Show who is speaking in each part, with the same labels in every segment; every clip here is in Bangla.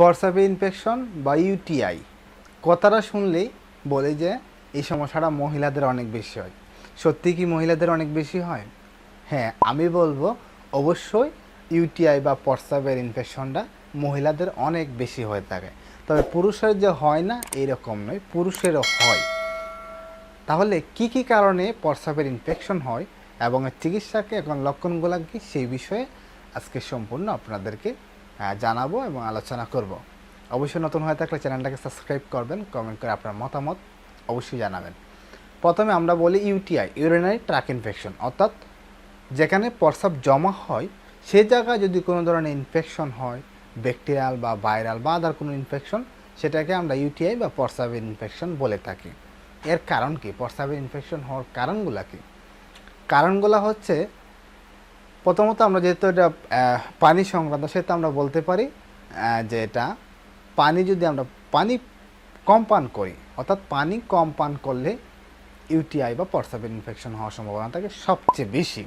Speaker 1: পরসাপে ইনফেকশন বা ইউটিআই কথাটা শুনলেই বলে যে এই সমস্যাটা মহিলাদের অনেক বেশি হয়। সত্যি কি মহিলাদের অনেক বেশি হয়? হ্যাঁ আমি বলব অবশ্যই ইউটিআই বা প্রস্রাবের ইনফেকশনটা মহিলাদের অনেক বেশি হয়ে থাকে। তবে পুরুষের যে হয় না, এরকম নয়, পুরুষেরও হয়। তাহলে কি কি কারণে প্রস্রাবের ইনফেকশন হয় এবং চিকিৎসাকে এখন লক্ষণগুলো কি সেই বিষয়ে আজকে সম্পূর্ণ আপনাদেরকে জানাব এবং আলোচনা করব। অবশ্যই নতুন হয়ে থাকলে চ্যানেলটাকে সাবস্ক্রাইব করবেন, কমেন্ট করে আপনার মতামত অবশ্যই জানাবেন। প্রথমে আমরা বলি ইউটিআই, ইউরিনারি ট্র্যাক ইনফেকশন। অর্থাৎ যেখানে প্রস্রাব জমা হয় সেই জায়গায় যদি কোনো ধরনের ইনফেকশন হয়, ব্যাকটেরিয়াল বা ভাইরাল বা আদার কোনো ইনফেকশন, সেটাকে আমরা ইউটিআই বা প্রস্রাবের ইনফেকশন বলে থাকি। এর কারণ কি? প্রস্রাবের ইনফেকশন হওয়ার কারণগুলো কি? কারণগুলো হচ্ছে প্রথমত আমরা যেহেতু এটা পানি সংক্রান্ত সেটা আমরা বলতে পারি যে এটা পানি যদি আমরা পানি কম পান করি, অর্থাৎ পানি কম পান করলে ইউটিআই বা প্রস্রাবের ইনফেকশন হওয়ার সম্ভাবনা থাকে সবচেয়ে বেশি।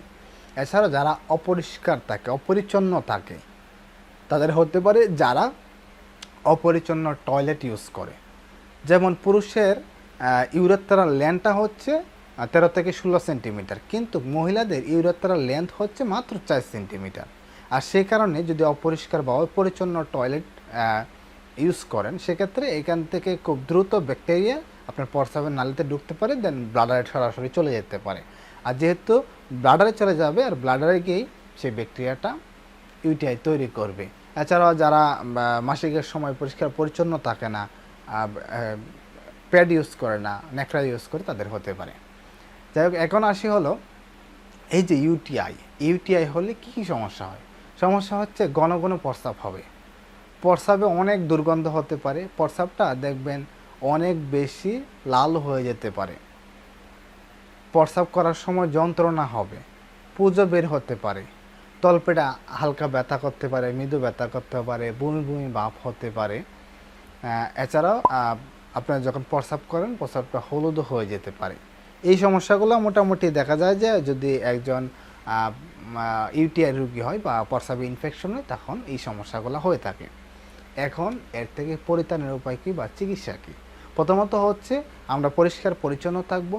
Speaker 1: এছাড়া যারা অপরিষ্কার থাকে, অপরিচ্ছন্ন থাকে, তাদের হতে পারে যারা অপরিচ্ছন্ন টয়লেট ইউজ করে। যেমন পুরুষের ইউরেথ্রাল ল্যান্ডটা হচ্ছে তেরো থেকে ষোলো সেন্টিমিটার। কিন্তু মহিলাদের ইউরেথ্রাল লেন্থ হচ্ছে মাত্র চার সেন্টিমিটার। আর সেই কারণে যদি অপরিষ্কার বা অপরিচ্ছন্ন টয়লেট ইউজ করেন, সেক্ষেত্রে এখান থেকে খুব দ্রুত ব্যাকটেরিয়া আপনার প্রস্রাবের নালিতে ঢুকতে পারে, দেন ব্লাডারে সরাসরি চলে যেতে পারে। আর যেহেতু ব্লাডারে চলে যাবে, আর ব্লাডারে গিয়েই সেই ব্যাকটেরিয়াটা ইউটিআই তৈরি করবে। এছাড়াও যারা মাসিকের সময় পরিষ্কার পরিচ্ছন্ন থাকে না প্যাড ইউজ করে না নেকড়া ইউজ করে, তাদের হতে পারে। যাই হোক, এখন আসি হলো এই যে ইউটিআই ইউটিআই হলে কী কী সমস্যা হয়? সমস্যা হচ্ছে ঘন ঘন প্রস্রাব হবে। প্রস্রাবে অনেক দুর্গন্ধ হতে পারে, প্রস্রাবটা দেখবেন অনেক বেশি লাল হয়ে যেতে পারে। প্রস্রাব করার সময় যন্ত্রণা হবে, পুজো বের হতে পারে, তলপেটা হালকা ব্যথা করতে পারে, মৃদু ব্যথা করতে পারে, বমি বমি ভাব হতে পারে। এছাড়াও আপনারা যখন প্রস্রাব করেন, প্রস্রাবটা হলুদ হয়ে যেতে পারে। এই সমস্যাগুলো মোটামুটি দেখা যায় যে যদি একজন ইউটিআই রোগী হয় বা প্রস্রাবে ইনফেকশন হয়, তখন এই সমস্যাগুলো হয়ে থাকে। এখন এর থেকে পরিত্রাণের উপায় কী বা চিকিৎসা কী? প্রথমত হচ্ছে আমরা পরিষ্কার পরিচ্ছন্ন থাকব।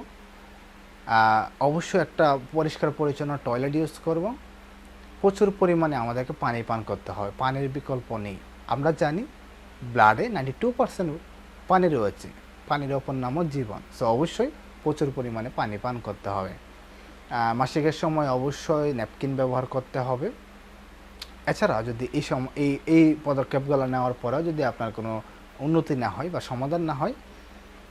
Speaker 1: অবশ্যই একটা পরিষ্কার পরিচ্ছন্ন টয়লেট ইউজ করব। প্রচুর পরিমাণে আমাদেরকে পানি পান করতে হবে পানির বিকল্প নেই। আমরা জানি ব্লাডে নাইনটি টু পার্সেন্ট পানি রয়েছে, পানির অপর নামও জীবন। সো অবশ্যই প্রচুর পরিমাণে পানি পান করতে হবে। মাসিকের সময় অবশ্যই ন্যাপকিন ব্যবহার করতে হবে। এছাড়া যদি এই সম, এই এই পদক্ষেপগুলো নেওয়ার পরেও যদি আপনার কোনো উন্নতি না হয় বা সমাধান না হয়,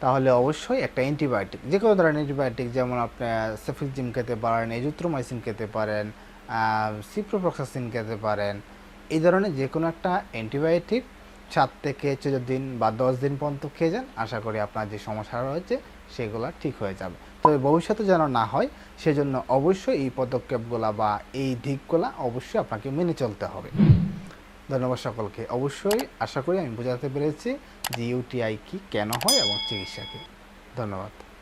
Speaker 1: তাহলে অবশ্যই একটা অ্যান্টিবায়োটিক যে কোনো ধরনের অ্যান্টিবায়োটিক যেমন আপনার সেফিকজিম খেতে পারেন এজুত্রোমাইসিন খেতে পারেন সিপ্রোপ্রক্সাসিন খেতে পারেন, এই ধরনের যে কোনো একটা অ্যান্টিবায়োটিক সাত থেকে চোদ্দ দিন বা দশ দিন পর্যন্ত খেয়ে যান। আশা করি আপনার যে সমস্যা রয়েছে, সেগুলো ঠিক হয়ে যাবে। তবে ভবিষ্যতে যেন না হয়, সেজন্য অবশ্যই এই পদক্ষেপগুলো বা এই দিকগুলো অবশ্যই আপনাকে মেনে চলতে হবে। ধন্যবাদ সকলকে। অবশ্যই আশা করি আমি বোঝাতে পেরেছি যে ইউটিআই কি কেন হয় এবং চিকিৎসা কী। ধন্যবাদ।